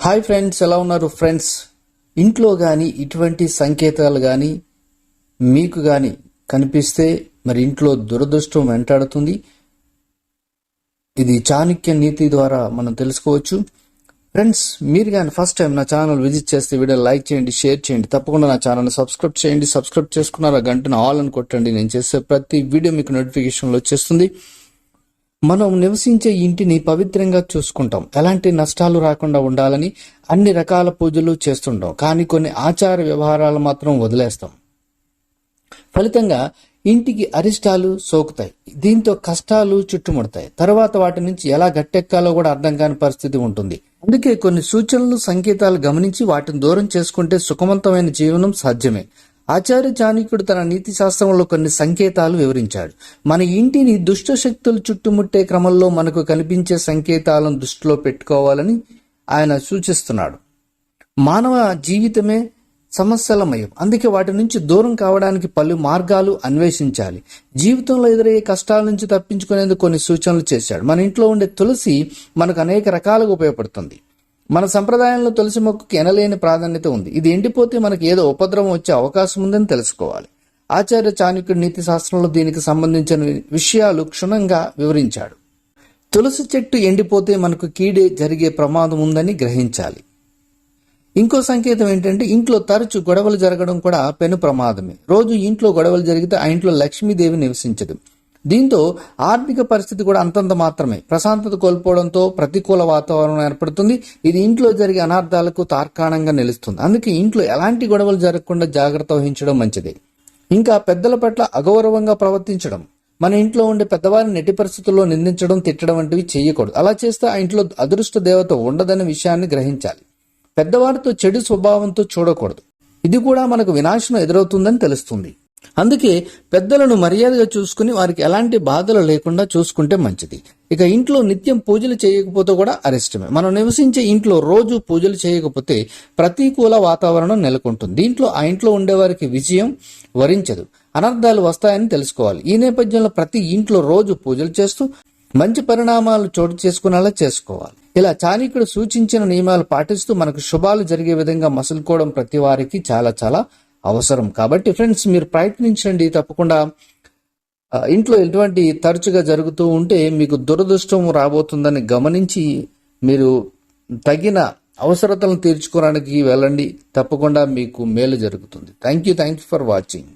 Hi friends ఎలా ఉన్నారు friends ఇంట్లో కానీ ఇటువంటి సంకేతాలు కానీ మీకు కానీ కనిపిస్తే మరి ఇంట్లో దురదృష్టం వెంటాడుతుంది. ఇది చాణక్య నీతి ద్వారా మనం తెలుసుకోవచ్చు. ఫ్రెండ్స్ మీరు కానీ ఫస్ట్ టైం నా ఛానల్ విజిట్ చేస్తే వీడియో లైక్ చేయండి షేర్ చేయండి. తప్పకుండా నా ఛానల్ సబ్స్క్రైబ్ చేయండి. సబ్స్క్రైబ్ చేసుకున్నారు ఆ గంటను ఆల్ అని కొట్టండి. నేను చేసే ప్రతి వీడియో మీకు నోటిఫికేషన్లో వచ్చేస్తుంది. మనం నివసించే ఇంటిని పవిత్రంగా చూసుకుంటాం. ఎలాంటి నష్టాలు రాకుండా ఉండాలని అన్ని రకాల పూజలు చేస్తుంటాం. కానీ కొన్ని ఆచార వ్యవహారాలు మాత్రం వదిలేస్తాం. ఫలితంగా ఇంటికి అరిష్టాలు సోకుతాయి. దీంతో కష్టాలు చుట్టుముడతాయి. తర్వాత వాటి నుంచి ఎలా గట్టెక్కాలో కూడా అర్థం కాని పరిస్థితి ఉంటుంది. అందుకే కొన్ని సూచనలు సంకేతాలు గమనించి వాటిని దూరం చేసుకుంటే సుఖవంతమైన జీవనం సాధ్యమే. ఆచార్య చాణక్యుడు తన నీతి శాస్త్రంలో కొన్ని సంకేతాలు వివరించాడు. మన ఇంటిని దుష్ట శక్తులు చుట్టుముట్టే క్రమంలో మనకు కనిపించే సంకేతాలను దృష్టిలో పెట్టుకోవాలని ఆయన సూచిస్తున్నాడు. మానవ జీవితమే సమస్యలమయం. అందుకే వాటి నుంచి దూరం కావడానికి పలు మార్గాలు అన్వేషించాలి. జీవితంలో ఎదురయ్యే కష్టాల నుంచి తప్పించుకునేందుకు కొన్ని సూచనలు చేశాడు. మన ఇంట్లో ఉండే తులసి మనకు అనేక రకాలుగా ఉపయోగపడుతుంది. మన సంప్రదాయంలో తులసి మొక్కకు ఎనలేని ప్రాధాన్యత ఉంది. ఇది ఎండిపోతే మనకు ఏదో ఉపద్రవం వచ్చే అవకాశం ఉందని తెలుసుకోవాలి. ఆచార్య చాణుక్యుడు నీతి శాస్త్రంలో దీనికి సంబంధించిన విషయాలు క్షుణ్ణంగా వివరించాడు. తులసి చెట్టు ఎండిపోతే మనకు కీడే జరిగే ప్రమాదం ఉందని గ్రహించాలి. ఇంకో సంకేతం ఏంటంటే ఇంట్లో తరచు గొడవలు జరగడం కూడా పెను ప్రమాదమే. రోజు ఇంట్లో గొడవలు జరిగితే ఆ ఇంట్లో లక్ష్మీదేవి నివసించదు. దీంతో ఆర్థిక పరిస్థితి కూడా అంతంత మాత్రమే. ప్రశాంతత కోల్పోవడంతో ప్రతికూల వాతావరణం ఏర్పడుతుంది. ఇది ఇంట్లో జరిగే అనార్థాలకు తార్కాణంగా నిలుస్తుంది. అందుకే ఇంట్లో ఎలాంటి గొడవలు జరగకుండా జాగ్రత్త వహించడం మంచిది. ఇంకా పెద్దల పట్ల అగౌరవంగా ప్రవర్తించడం. మన ఇంట్లో ఉండే పెద్దవారిని నెట్టి పరిస్థితుల్లో నిందించడం తిట్టడం వంటివి చేయకూడదు. అలా చేస్తే ఆ ఇంట్లో అదృష్ట దేవత ఉండదనే విషయాన్ని గ్రహించాలి. పెద్దవారితో చెడు స్వభావంతో చూడకూడదు. ఇది కూడా మనకు వినాశనం ఎదురవుతుందని తెలుస్తుంది. అందుకే పెద్దలను మర్యాదగా చూసుకుని వారికి ఎలాంటి బాధలు లేకుండా చూసుకుంటే మంచిది. ఇక ఇంట్లో నిత్యం పూజలు చేయకపోతే కూడా అరిష్టమే. మనం నివసించే ఇంట్లో రోజు పూజలు చేయకపోతే ప్రతికూల వాతావరణం నెలకొంటుంది. దీంట్లో ఆ ఇంట్లో ఉండేవారికి విజయం వరించదు. అనర్థాలు వస్తాయని తెలుసుకోవాలి. ఈ నేపథ్యంలో ప్రతి ఇంట్లో రోజు పూజలు చేస్తూ మంచి పరిణామాలు చోటు చేసుకునేలా చేసుకోవాలి. ఇలా చాణికుడు సూచించిన నియమాలు పాటిస్తూ మనకు శుభాలు జరిగే విధంగా మసులుకోవడం ప్రతి వారికి చాలా చాలా అవసరం. కాబట్టి ఫ్రెండ్స్ మీరు ప్రయత్నించండి తప్పకుండా. ఇంట్లో ఎటువంటి తరచుగా జరుగుతూ ఉంటే మీకు దురదృష్టం రాబోతుందని గమనించి మీరు తగిన అవసరతలను తీర్చుకోవడానికి వెళ్ళండి. తప్పకుండా మీకు మేలు జరుగుతుంది. Thank you thank you for watching